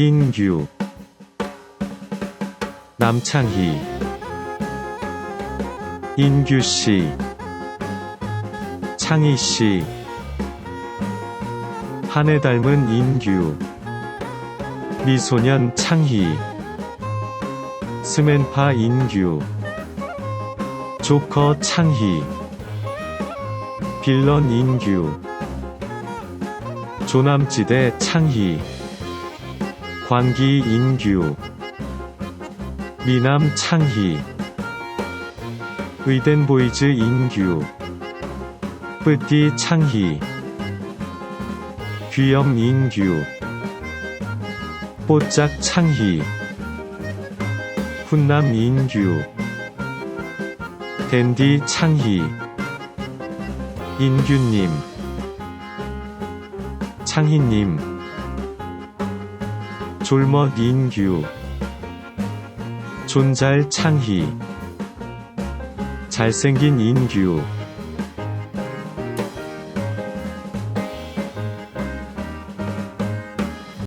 인규 남창희 인규씨 창희씨 한해 닮은 인규 미소년 창희 스맨파 인규 조커 창희 빌런 인규 조남지대 창희 광기 인규 미남 창희 의덴보이즈 인규 뿌띠 창희 귀염 인규 뽀짝 창희 훈남 인규 댄디 창희 인규님 창희님 졸멋 인규. 존잘 창희. 잘생긴 인규